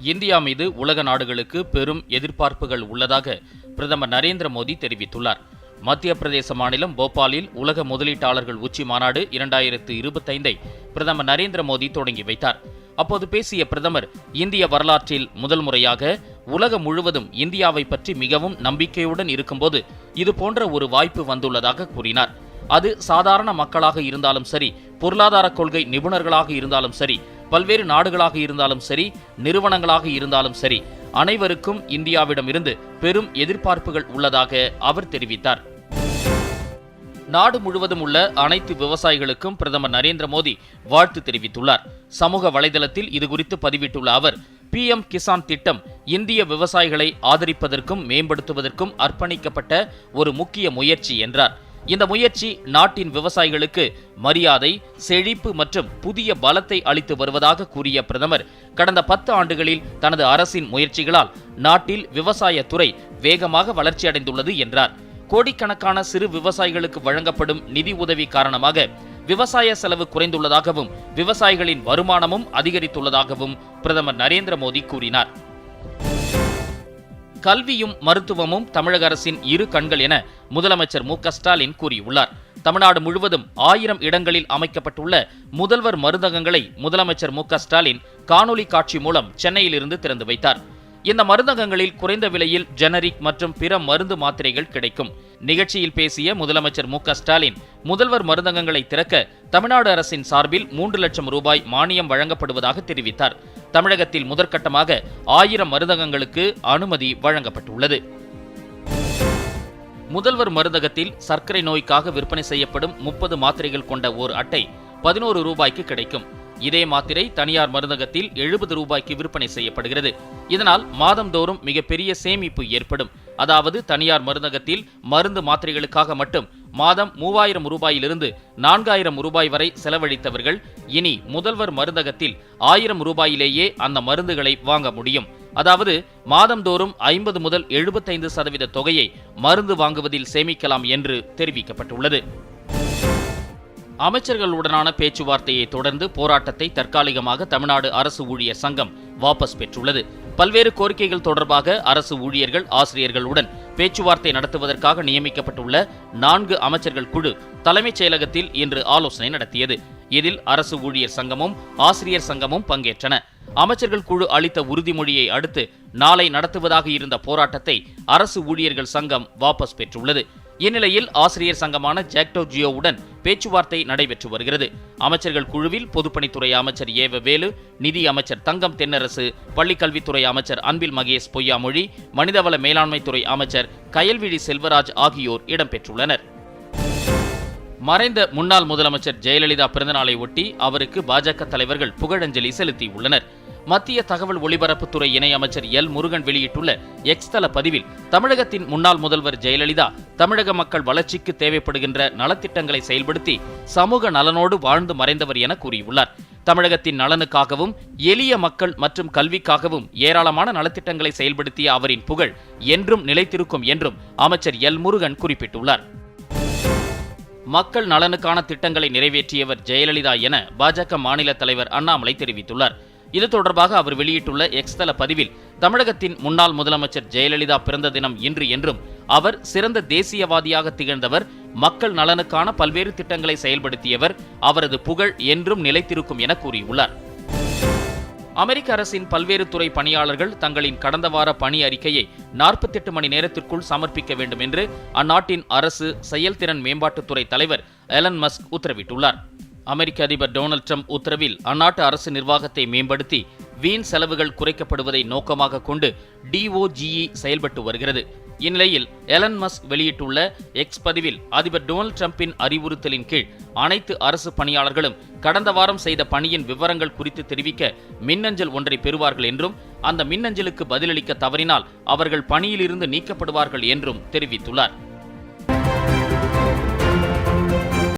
India மீது உலக நாடுகளுக்கு பெரும் எதிர்பார்ப்புகள் உள்ளதாக பிரதமர் நரேந்திர மோடி தெரிவித்துள்ளார். மத்திய பிரதேச மாநிலம் போபாலில் உலக முதலீட்டாளர்கள் உச்சி மாநாடு இரண்டாயிரத்து இருபத்தைந்தை பிரதமர் நரேந்திர மோடி தொடங்கி வைத்தார். அப்போது பேசிய பிரதமர் இந்திய வரலாற்றில் முதல் முறையாக உலகம் முழுவதும் இந்தியாவை பற்றி மிகவும் நம்பிக்கையுடன் இருக்கும்போது இது போன்ற ஒரு வாய்ப்பு வந்துள்ளதாக கூறினார். அது சாதாரண மக்களாக இருந்தாலும் சரி பொருளாதார கொள்கை நிபுணர்களாக இருந்தாலும் சரி பல்வேறு நாடுகளாக இருந்தாலும் சரி நிறுவனங்களாக இருந்தாலும் சரி அனைவருக்கும் இந்தியாவிடமிருந்து பெரும் எதிர்பார்ப்புகள் உள்ளதாக அவர் தெரிவித்தார். நாடு முழுவதும் உள்ள அனைத்து விவசாயிகளுக்கும் பிரதமர் நரேந்திர மோடி வாழ்த்து தெரிவித்துள்ளார். சமூக வலைதளத்தில் இதுகுறித்து பதிவிட்டுள்ள அவர் பி எம் கிசான் திட்டம் இந்திய விவசாயிகளை ஆதரிப்பதற்கும் மேம்படுத்துவதற்கும் அர்ப்பணிக்கப்பட்ட ஒரு முக்கிய முயற்சி என்றார். இந்த முயற்சி நாட்டின் விவசாயிகளுக்கு மரியாதை செழிப்பு மற்றும் புதிய பலத்தை அளித்து வருவதாக கூறிய பிரதமர் கடந்த பத்து ஆண்டுகளில் தனது அரசின் முயற்சிகளால் நாட்டில் விவசாய துறை வேகமாக வளர்ச்சியடைந்துள்ளது என்றார். கோடிக்கணக்கான சிறு விவசாயிகளுக்கு வழங்கப்படும் நிதி உதவி காரணமாக விவசாய செலவு குறைந்துள்ளதாகவும் விவசாயிகளின் வருமானமும் அதிகரித்துள்ளதாகவும் பிரதமர் நரேந்திர மோடி கூறினார். கல்வியும் மருத்துவமும் தமிழக அரசின் இரு கண்கள் என முதலமைச்சர் மு ஸ்டாலின் கூறியுள்ளார். தமிழ்நாடு முழுவதும் ஆயிரம் இடங்களில் அமைக்கப்பட்டுள்ள முதல்வர் மருந்தகங்களை முதலமைச்சர் மு ஸ்டாலின் காணொலி காட்சி மூலம் சென்னையிலிருந்து திறந்து வைத்தார். இந்த மருந்தகங்களில் குறைந்த விலையில் ஜெனரிக் மற்றும் பிற மருந்து மாத்திரைகள் கிடைக்கும். நிகழ்ச்சியில் பேசிய முதலமைச்சர் மு ஸ்டாலின் முதல்வர் மருந்தகங்களை திறக்க தமிழ்நாடு அரசின் சார்பில் மூன்று லட்சம் ரூபாய் மானியம் வழங்கப்படுவதாக தெரிவித்தார். தமிழகத்தில் முதற்கட்டமாக ஆயிரம் மருந்தகங்களுக்கு அனுமதி வழங்கப்பட்டுள்ளது. முதல்வர் மருந்தகத்தில் சர்க்கரை நோய்க்காக விற்பனை செய்யப்படும் முப்பது மாத்திரைகள் கொண்ட ஓர் அட்டை பதினோரு ரூபாய்க்கு கிடைக்கும். இதே மாத்திரை தனியார் மருந்தகத்தில் எழுபது ரூபாய்க்கு விற்பனை செய்யப்படுகிறது. இதனால் மாதந்தோறும் மிகப்பெரிய சேமிப்பு ஏற்படும். அதாவது தனியார் மருந்தகத்தில் மருந்து மாத்திரைகளுக்காக மட்டும் மாதம் மூவாயிரம் ரூபாயிலிருந்து நான்காயிரம் ரூபாய் வரை செலவழித்தவர்கள் இனி முதல்வர் மருந்தகத்தில் ஆயிரம் ரூபாயிலேயே அந்த மருந்துகளை வாங்க முடியும். அதாவது மாதந்தோறும் ஐம்பது முதல் எழுபத்தைந்து சதவீத தொகையை மருந்து வாங்குவதில் சேமிக்கலாம் என்று தெரிவிக்கப்பட்டுள்ளது. அமைச்சர்களுடனான பேச்சுவார்த்தையை தொடர்ந்து போராட்டத்தை தற்காலிகமாக தமிழ்நாடு அரசு ஊழியர் சங்கம் வாபஸ் பெற்றுள்ளது. பல்வேறு கோரிக்கைகள் தொடர்பாக அரசு ஊழியர்கள் ஆசிரியர்களுடன் பேச்சுவார்த்தை நடத்துவதற்காக நியமிக்கப்பட்டுள்ள நான்கு அமைச்சர்கள் குழு தலைமைச் செயலகத்தில் இன்று ஆலோசனை நடத்தியது. இதில் அரசு ஊழியர் சங்கமும் ஆசிரியர் சங்கமும் பங்கேற்றன. அமைச்சர்கள் குழு அளித்த உறுதிமொழியை அடுத்து நாளை நடத்துவதாக இருந்த போராட்டத்தை அரசு ஊழியர்கள் சங்கம் வாபஸ் பெற்றுள்ளது. இந்நிலையில் ஆசிரியர் சங்கமான ஜாக்டோ ஜியோவுடன் பேச்சுவார்த்தை நடைபெற்று வருகிறது. அமைச்சர்கள் குழுவில் பொதுப்பணித்துறை அமைச்சர் ஏவ வேலு நிதி அமைச்சர் தங்கம் தென்னரசு பள்ளிக்கல்வித்துறை அமைச்சர் அன்பில் மகேஷ் பொய்யாமொழி மனிதவள மேலாண்மைத்துறை அமைச்சர் கயல்விழி செல்வராஜ் ஆகியோர் இடம்பெற்றுள்ளனர். மறைந்த முன்னாள் முதலமைச்சர் ஜெயலலிதா பிறந்தநாளை ஒட்டி அவருக்கு பாஜக தலைவர்கள் புகழஞ்சலி செலுத்தியுள்ளனர். மத்திய தகவல் ஒலிபரப்புத்துறை இணையமைச்சர் எல் முருகன் வெளியிட்டுள்ள எக்ஸ் தள பதிவில் தமிழகத்தின் முன்னாள் முதல்வர் ஜெயலலிதா தமிழக மக்கள் வளர்ச்சிக்கு தேவைப்படுகின்ற நலத்திட்டங்களை செயல்படுத்தி சமூக நலனோடு வாழ்ந்து மறைந்தவர் என கூறியுள்ளார். தமிழகத்தின் நலனுக்காகவும் எளிய மக்கள் மற்றும் கல்விக்காகவும் ஏராளமான நலத்திட்டங்களை செயல்படுத்திய அவரின் புகழ் என்றும் நிலைத்திருக்கும் என்றும் அமைச்சர் எல். முருகன் குறிப்பிட்டுள்ளார். மக்கள் நலனுக்கான திட்டங்களை நிறைவேற்றியவர் ஜெயலலிதா என பாஜக மாநில தலைவர் அண்ணாமலை தெரிவித்துள்ளார். இது தொடர்பாக அவர் வெளியிட்டுள்ள எக்ஸ்தல பதிவில் தமிழகத்தின் முன்னாள் முதலமைச்சர் ஜெயலலிதா பிறந்த தினம் இன்று என்றும் அவர் சிறந்த தேசியவாதியாக திகழ்ந்தவர் மக்கள் நலனுக்கான பல்வேறு திட்டங்களை செயல்படுத்தியவர் அவரது புகழ் என்றும் நிலைத்திருக்கும் என கூறியுள்ளார். அமெரிக்க அரசின் பல்வேறு துறை பணியாளர்கள் தங்களின் கடந்த வார பணி அறிக்கையை நாற்பத்தெட்டு மணி நேரத்திற்குள் சமர்ப்பிக்க வேண்டும் என்று அந்நாட்டின் அரசு செயல்திறன் மேம்பாட்டுத்துறை தலைவர் எலன் மஸ்க் உத்தரவிட்டுள்ளார். அமெரிக்க அதிபர் டொனால்ட் ட்ரம்ப் உத்தரவில் அந்நாட்டு அரசு நிர்வாகத்தை மேம்படுத்தி வீண் செலவுகள் குறைக்கப்படுவதை நோக்கமாக கொண்டு டிஓஜிஇ செயல்பட்டு வருகிறது. இந்நிலையில் எலன் மஸ்க் வெளியிட்டுள்ள எக்ஸ் பதிவில் அதிபர் டொனால்ட் டிரம்பின் அறிவுறுத்தலின் கீழ் அனைத்து அரசு பணியாளர்களும் கடந்த வாரம் செய்த பணியின் விவரங்கள் குறித்து தெரிவிக்க மின்னஞ்சல் ஒன்றை பெறுவார்கள் என்றும் அந்த மின்னஞ்சலுக்கு பதிலளிக்க தவறினால் அவர்கள் பணியிலிருந்து நீக்கப்படுவார்கள் என்றும் தெரிவித்துள்ளார்.